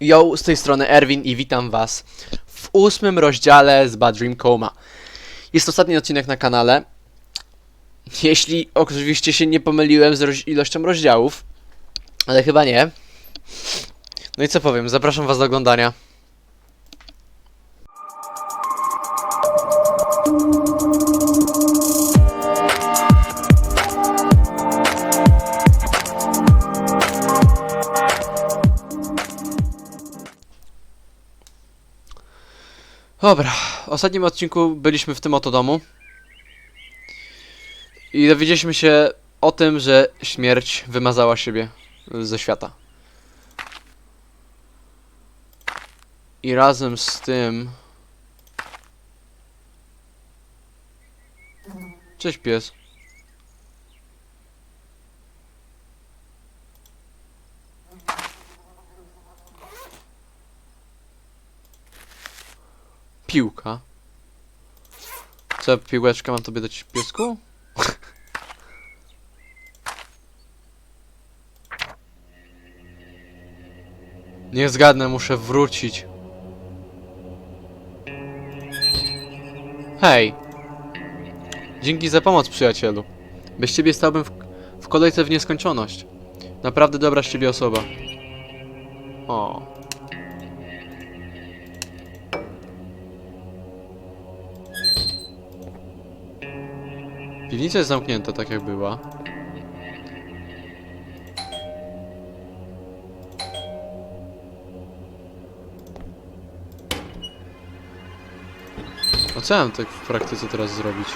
Yo, z tej strony Erwin i witam was w ósmym rozdziale z Bad Dream Coma. Jest ostatni odcinek na kanale. Jeśli oczywiście się nie pomyliłem z roz- ilością rozdziałów, ale chyba nie. No i co powiem, zapraszam was do oglądania. Dobra, w ostatnim odcinku byliśmy w tym oto domu. I dowiedzieliśmy się o tym, że śmierć wymazała siebie ze świata. I razem z tym. Cześć pies. Piłka. Co, piłeczkę mam tobie dać piesku? Nie zgadnę, muszę wrócić. Hej! Dzięki za pomoc, przyjacielu. Bez ciebie stałbym w, w kolejce w nieskończoność. Naprawdę dobra z ciebie osoba. O. Piwnica jest zamknięta, tak jak była. A co ja mam tak w praktyce teraz zrobić?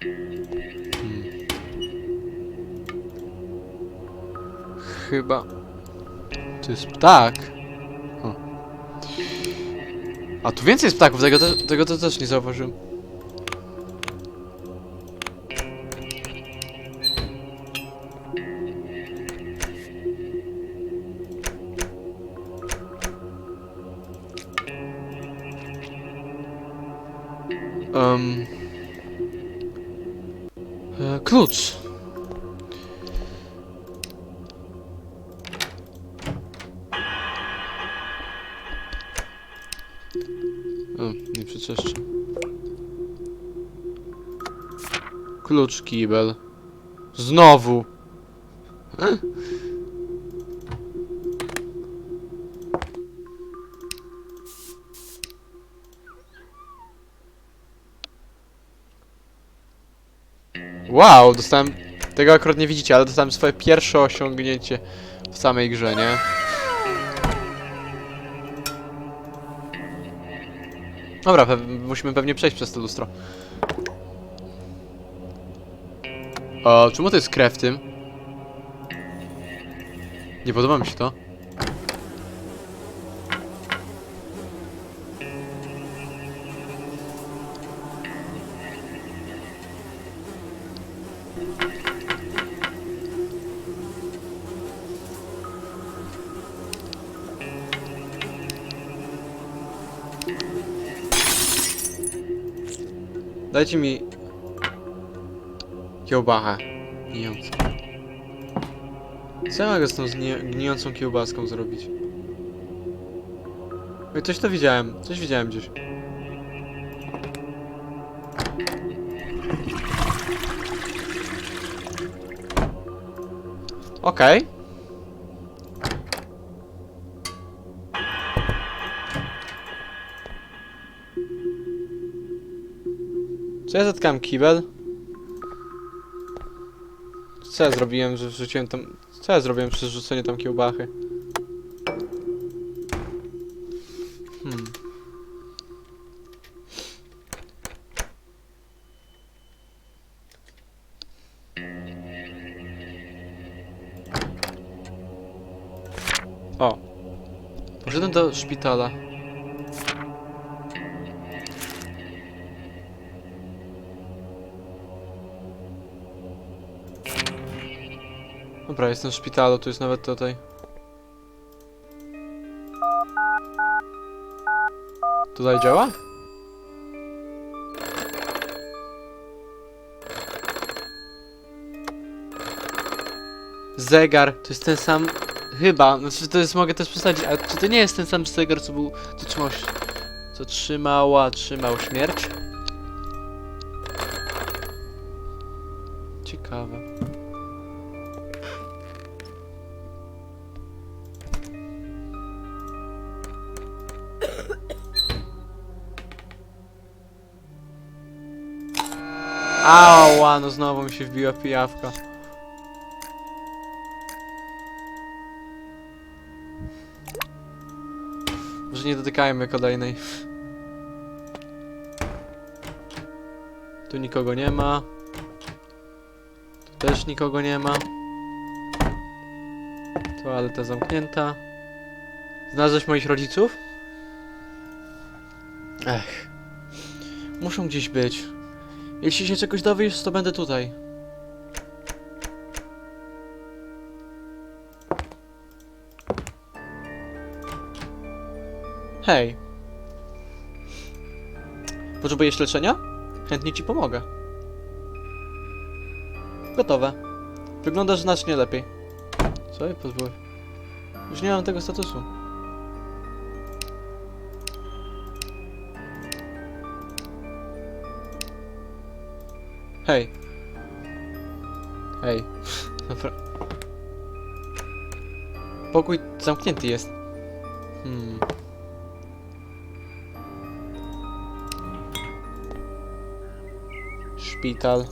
Hmm. Chyba... To jest ptak. A tu więcej jest ptaków, tego, te, tego to też nie zauważyłem. Um, e, klucz. Nie przeczeszczę. Klucz, kibel. Znowu. Wow, dostałem... Tego akurat nie widzicie, ale dostałem swoje pierwsze osiągnięcie w samej grze, nie? Dobra, pe musimy pewnie przejść przez to lustro. O, czemu to jest krew w tym? Nie podoba mi się to. Dajcie mi... Kiełbachę. Gnijącą. Co ja mogę z tą gnijącą kiełbaską zrobić? Oj, coś to widziałem. Coś widziałem gdzieś. Okej. Co ja zatkałem kibel? Co ja zrobiłem, że wrzuciłem tam... Co ja zrobiłem przez rzucenie tam kiełbachy? Hmm. O. Poszedłem do szpitala. Dobra, jestem w szpitalu, tu jest nawet tutaj. Tutaj działa? zegar, to jest ten sam, chyba, znaczy to jest, mogę też przesadzić, ale czy to nie jest ten sam zegar, co był, co trzymał, co trzymała, trzymał śmierć? Ciekawe. Ała, no znowu mi się wbiła pijawka. Może nie dotykajmy kolejnej. Tu nikogo nie ma. Tu też nikogo nie ma. Toaleta zamknięta. Znalazłeś moich rodziców? Ech. Muszą gdzieś być. Jeśli się czegoś dowiesz, to będę tutaj. Hej. Potrzebujesz leczenia? Chętnie ci pomogę. Gotowe. Wyglądasz znacznie lepiej. Co? Pozbyłeś. Już nie mam tego statusu. Hej. Hej. Dobra. Pokój zamknięty jest. Hmm. Szpital.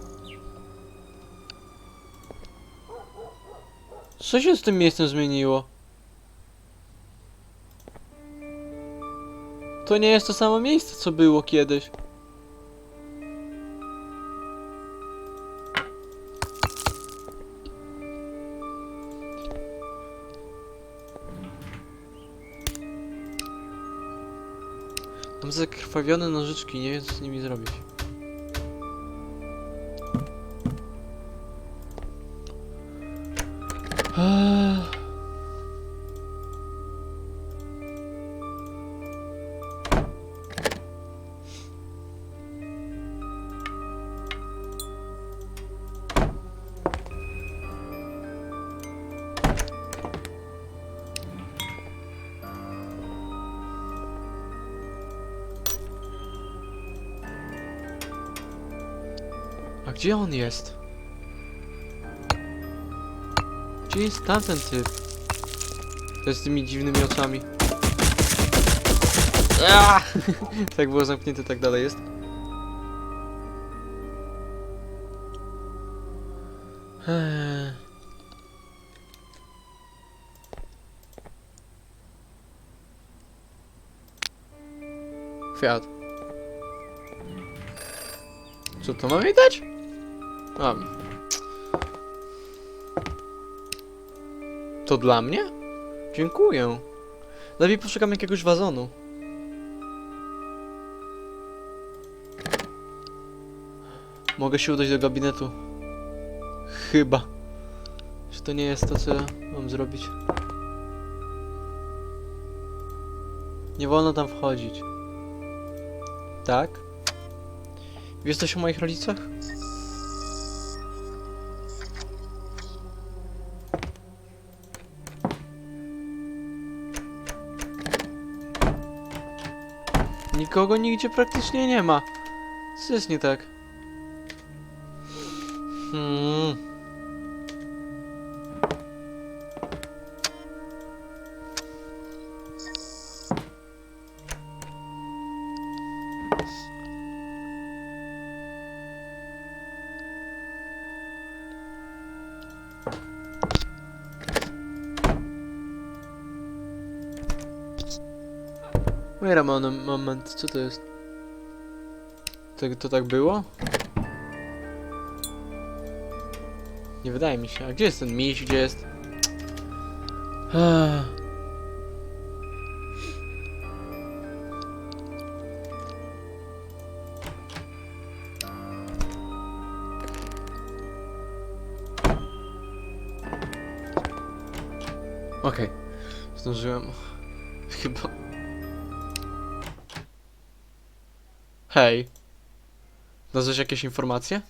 Co się z tym miejscem zmieniło? To nie jest to samo miejsce, co było kiedyś. Zakrwawione nożyczki, nie wiem co z nimi zrobić. Eee. A gdzie on jest? Gdzie jest tamten typ? To jest z tymi dziwnymi oczami. Aaa! tak było zamknięte, tak dalej jest. Eee. Kwiat. Co to mam jej dać? To dla mnie? Dziękuję. Lepiej poszukam jakiegoś wazonu. Mogę się udać do gabinetu. Chyba. Czy to nie jest to, co mam zrobić? Nie wolno tam wchodzić. Tak? Wiesz coś o moich rodzicach? Nikogo nigdzie praktycznie nie ma. Co jest nie tak? Hmm. Wait a moment, co to jest? To, to tak było? Nie wydaje mi się. A gdzie jest ten miś? Gdzie jest? Okej, zdążyłem. Chyba. Hej. Znalazłeś jakieś informacje?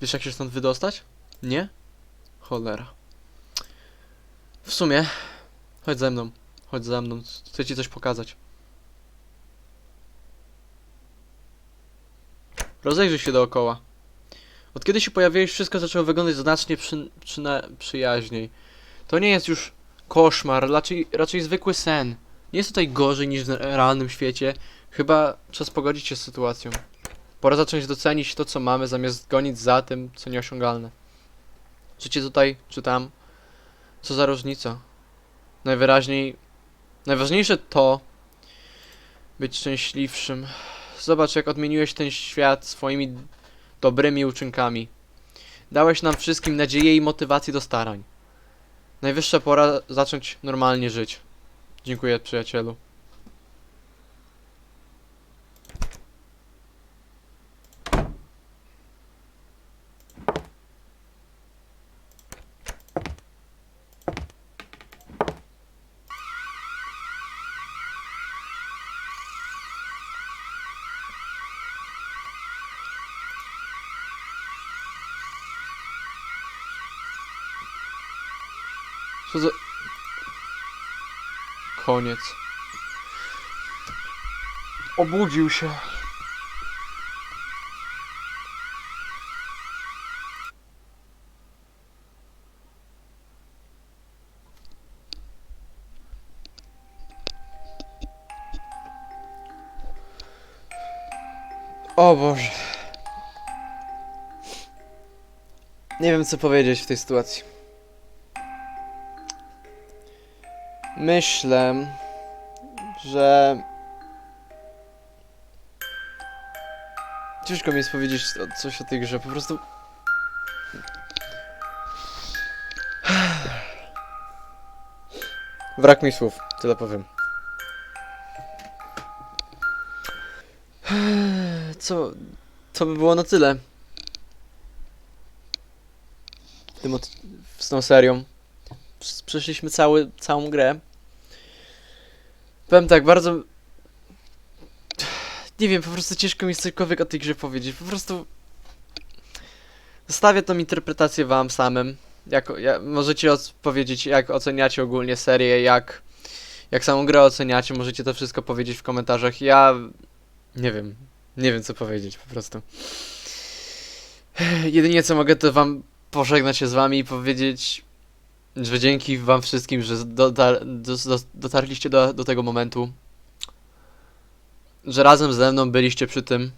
Wiesz jak się stąd wydostać? Nie? Cholera. W sumie, chodź ze mną. Chodź ze mną. Chcę ci coś pokazać. Rozejrzyj się dookoła. Od kiedy się pojawiłeś, wszystko zaczęło wyglądać znacznie przy, przyna, przyjaźniej. To nie jest już koszmar, raczej, raczej zwykły sen. Nie jest tutaj gorzej niż w realnym świecie. Chyba czas pogodzić się z sytuacją. Pora zacząć docenić to, co mamy, zamiast gonić za tym, co nieosiągalne. Życie tutaj, czy tam, co za różnica. Najwyraźniej, najważniejsze to być szczęśliwszym. Zobacz, jak odmieniłeś ten świat swoimi dobrymi uczynkami. Dałeś nam wszystkim nadzieję i motywację do starań. Najwyższa pora zacząć normalnie żyć. Dziękuję, przyjacielu. Co za... Koniec. Obudził się. O Boże. Nie wiem co powiedzieć w tej sytuacji. Myślę, że. Ciężko mi jest powiedzieć coś o tej grze, po prostu. Brak mi słów, tyle powiem. Co. To by było na tyle. W tym od... z tą serią. Przeszliśmy cały, całą grę. Powiem tak, bardzo. Nie wiem, po prostu ciężko mi jest cokolwiek o tej grze powiedzieć. Po prostu. Zostawię tą interpretację wam samym. Jak, ja, możecie powiedzieć, jak oceniacie ogólnie serię, jak, jak samą grę oceniacie. Możecie to wszystko powiedzieć w komentarzach. Ja. Nie wiem. Nie wiem, co powiedzieć po prostu. Jedynie co mogę, to wam pożegnać się z wami i powiedzieć że dzięki wam wszystkim, że dotar do, do, dotarliście do, do tego momentu. Że razem ze mną byliście przy tym.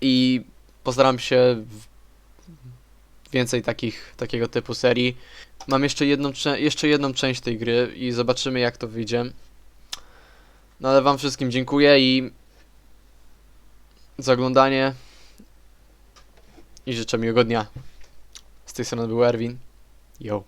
I postaram się więcej takich, takiego typu serii. Mam jeszcze jedną, cze- jeszcze jedną część tej gry i zobaczymy jak to wyjdzie. No ale wam wszystkim dziękuję i za oglądanie i życzę miłego dnia. Z tej strony był Erwin. Yo.